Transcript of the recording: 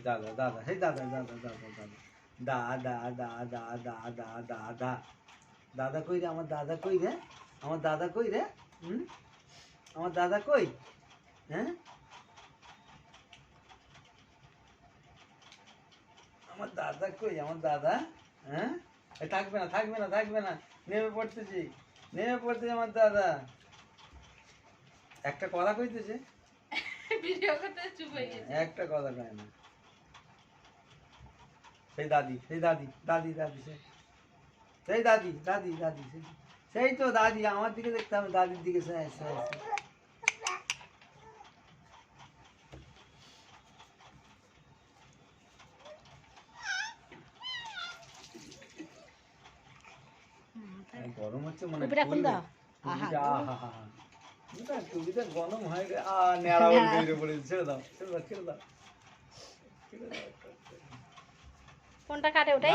দাদা দাদা সেই দাদা দাদা দাদা দাদা দা দা দা দা দা দা দা দাদা কই রে? আমার দাদা কই রে? আমার দাদা কই রে? হুম? আমার দাদা কই? হ্যাঁ? আমার দাদা কই? আমার দাদা? হ্যাঁ? থাকবে না থাকবে না থাকবে না। নেমে পড়তেছি। নেমে পড়তেছি আমার দাদা। একটা কথা কইতেছে? ভিডিও করতে চুপ হয়ে গেছে। একটা কথা কয় না। সেই দাদি সেই দাদি দাদি দাদি সেই। দাদি দাদি দাদি সেই। তো দাদি আমার দিকে দেখতে দাদির দিকে গরম হচ্ছে মনে গরম। হয় আর ন্যাড়া বলে ছেড়ে দাও ছেড়ে দাও ছেড়ে দাও। কোনটা কাটে ওটাই?